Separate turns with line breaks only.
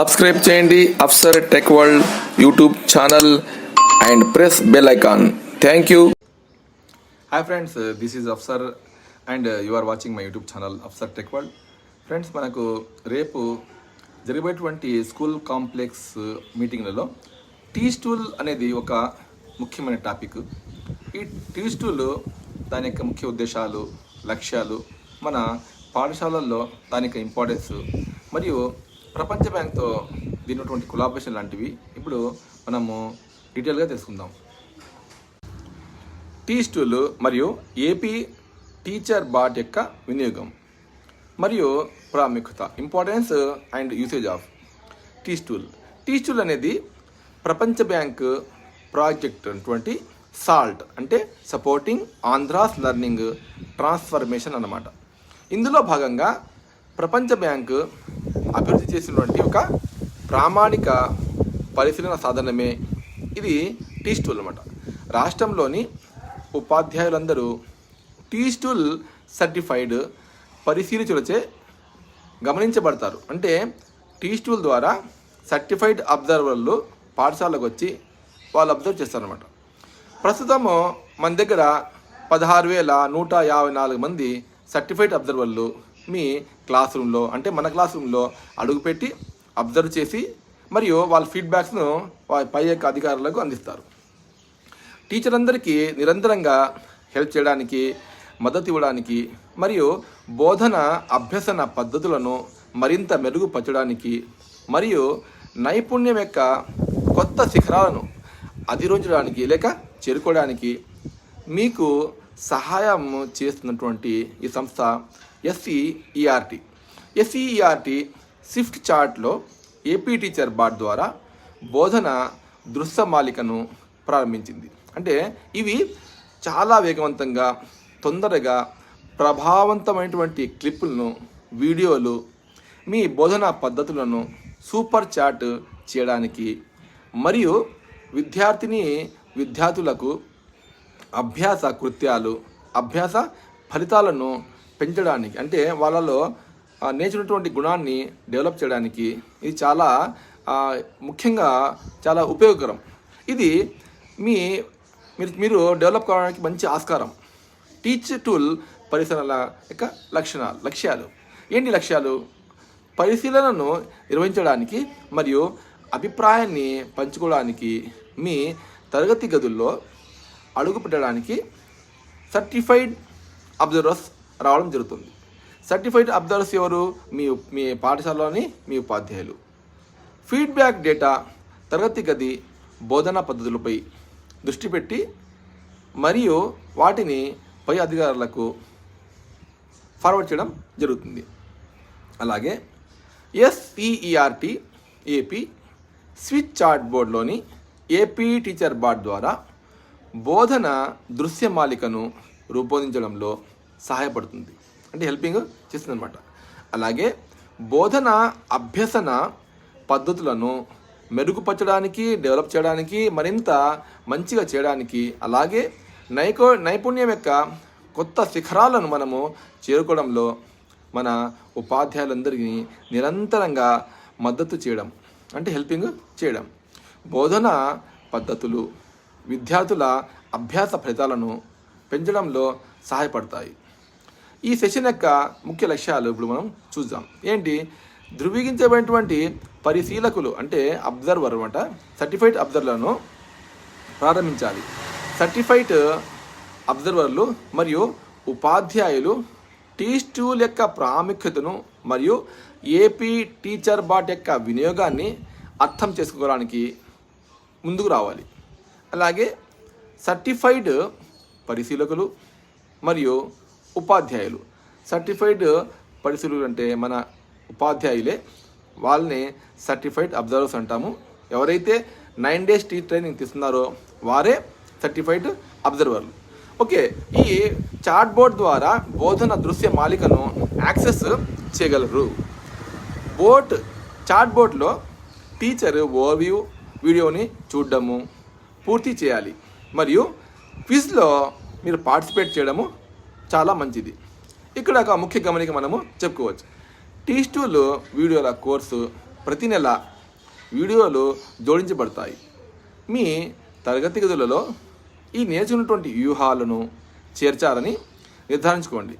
Subscribe చేయండి Afsar tech world YouTube channel and press bell icon. Thank you. Hi friends this is Afsar and you are watching my YouTube channel Afsar tech world. Friends మనకు రేపు జరిగేటువంటి school complex uh, మీటింగ్లలో tea stool అనేది ఒక ముఖ్యమైన topic. ఈ tea stool దాని యొక్క ముఖ్య ఉద్దేశాలు లక్ష్యాలు మన పాఠశాలల్లో దాని యొక్క ఇంపార్టెన్స్ మరియు ప్రపంచ బ్యాంక్తో దీనిటువంటి కొలాబరేషన్ లాంటివి ఇప్పుడు మనము డీటెయిల్గా తెలుసుకుందాం. టీ స్టూల్ మరియు ఏపీ టీచర్ బాట్ యొక్క వినియోగం మరియు ప్రాముఖ్యత importance and usage of teach tool teach tool అనేది ప్రపంచ బ్యాంక్ ప్రాజెక్ట్ అటువంటి సాల్ట్ అంటే సపోర్టింగ్ ఆంధ్రాస్ లెర్నింగ్ ట్రాన్స్ఫర్మేషన్ అన్నమాట. ఇందులో భాగంగా ప్రపంచ బ్యాంకు అభివృద్ధి చేసినటువంటి ఒక ప్రామాణిక పరిశీలన సాధనమే. ఇది టీ స్టూల్ అనమాట రాష్ట్రంలోని ఉపాధ్యాయులందరూ టీ స్టూల్ సర్టిఫైడ్ పరిశీలితులచే గమనించబడతారు. అంటే టీ స్టూల్ ద్వారా సర్టిఫైడ్ అబ్జర్వర్లు పాఠశాలకు వచ్చి వాళ్ళు అబ్జర్వ్ చేస్తారనమాట ప్రస్తుతము మన దగ్గర పదహారు వేల నూట యాభై నాలుగు మంది సర్టిఫైడ్ అబ్జర్వర్లు మీ క్లాస్ రూమ్లో అంటే మన క్లాస్ రూమ్లో అడుగుపెట్టి అబ్జర్వ్ చేసి మరియు వాళ్ళ ఫీడ్బ్యాక్స్ను పై యొక్క అధికారులకు అందిస్తారు. టీచర్ అందరికీ నిరంతరంగా హెల్ప్ చేయడానికి మద్దతు ఇవ్వడానికి మరియు బోధన అభ్యసన పద్ధతులను మరింత మెరుగుపరచడానికి మరియు నైపుణ్యం యొక్క కొత్త శిఖరాలను అధిరోహించడానికి లేక చేరుకోవడానికి మీకు సహాయం చేస్తున్నటువంటి ఈ సంస్థ ఎస్సీఈఆర్టీ ఎస్సీఈఆర్టీ స్విఫ్ట్ చార్ట్లో ఏపీ టీచర్ బాట్ ద్వారా బోధన దృశ్యమాలికను ప్రారంభించింది. అంటే ఇవి చాలా వేగవంతంగా తొందరగా ప్రభావవంతమైనటువంటి క్లిప్పులను వీడియోలు మీ బోధనా పద్ధతులను సూపర్ చాట్ చేయడానికి మరియు విద్యార్థిని విద్యార్థులకు అభ్యాస కృత్యాలు అభ్యాస ఫలితాలను పెంచడానికి. అంటే వాళ్ళలో ఆ, నేర్చుకున్నటువంటి గుణాన్ని డెవలప్ చేయడానికి ఇది చాలా ముఖ్యంగా చాలా ఉపయోగకరం. ఇది మీ మీరు మీరు డెవలప్ కావడానికి మంచి ఆస్కారం. టీచ్ టూల్ పరిశీలనల యొక్క లక్షణాలు లక్ష్యాలు. ఏంటి లక్ష్యాలు? పరిశీలనను నిర్వహించడానికి మరియు అభిప్రాయాన్ని పంచుకోవడానికి మీ తరగతి గదుల్లో అడుగుపెట్టడానికి సర్టిఫైడ్ అబ్జర్వర్స్ రావడం జరుగుతుంది. సర్టిఫైడ్ అబ్జర్వర్స్ ఎవరు? మీ మీ పాఠశాలలోని మీ ఉపాధ్యాయులు. ఫీడ్బ్యాక్ డేటా తరగతి గది బోధనా పద్ధతులపై దృష్టి పెట్టి మరియు వాటిని పై అధికారులకు ఫార్వర్డ్ చేయడం జరుగుతుంది. అలాగే ఎస్ఈఈఆర్టీ ఏపీ స్విచ్ చార్ట్ బోర్డ్లోని ఏపీ టీచర్ బార్డ్ ద్వారా బోధన దృశ్యమాలికను రూపొందించడంలో సహాయపడుతుంది. అంటే హెల్పింగ్ చేస్తుంది అనమాట అలాగే బోధన అభ్యసన పద్ధతులను మెరుగుపరచడానికి డెవలప్ చేయడానికి మరింత మంచిగా చేయడానికి అలాగే నైకో నైపుణ్యం యొక్క కొత్త శిఖరాలను మనము చేరుకోవడంలో మన ఉపాధ్యాయులందరికీ నిరంతరంగా మద్దతు చేయడం అంటే హెల్పింగ్ చేయడం. బోధన పద్ధతులు విద్యార్థుల అభ్యాస ఫలితాలను పెంచడంలో సహాయపడతాయి. ఈ సెషన్ యొక్క ముఖ్య లక్ష్యాలు ఇప్పుడు మనం చూద్దాం. ఏంటి? ధృవీకరించబడినటువంటి పరిశీలకులు అంటే అబ్జర్వర్ అనమాట సర్టిఫైడ్ అబ్జర్వర్లను ప్రారంభించాలి. సర్టిఫైడ్ అబ్జర్వర్లు మరియు ఉపాధ్యాయులు టీ స్టూల్ యొక్క ప్రాముఖ్యతను మరియు ఏపీ టీచర్ బాట్ యొక్క వినియోగాన్ని అర్థం చేసుకోవడానికి ముందుకు రావాలి. అలాగే సర్టిఫైడ్ పరిశీలకులు మరియు ఉపాధ్యాయులు. సర్టిఫైడ్ పరిశీలకులు అంటే మన ఉపాధ్యాయులే. వాళ్ళని సర్టిఫైడ్ అబ్జర్వర్స్ అంటాము. ఎవరైతే నైన్ డేస్ టీ ట్రైనింగ్ తీస్తున్నారో వారే సర్టిఫైడ్ అబ్జర్వర్లు ఓకే ఈ చాట్ బోర్డ్ ద్వారా బోధన దృశ్య మాలికను యాక్సెస్ చేయగలరు. బోట్ చాట్ బోర్డ్లో టీచర్ ఓవర్వ్యూ వీడియోని చూడడము పూర్తి చేయాలి. మరియు క్విజ్లో మీరు పార్టిసిపేట్ చేయడము చాలా మంచిది. ఇక్కడ ఒక ముఖ్య గమనిక మనము చెప్పుకోవచ్చు. టీ స్టూలు వీడియోల కోర్సు ప్రతి నెల వీడియోలు జోడించబడతాయి. మీ తరగతి గదులలో ఈ నేర్చుకున్నటువంటి వ్యూహాలను చేర్చాలని నిర్ధారించుకోండి.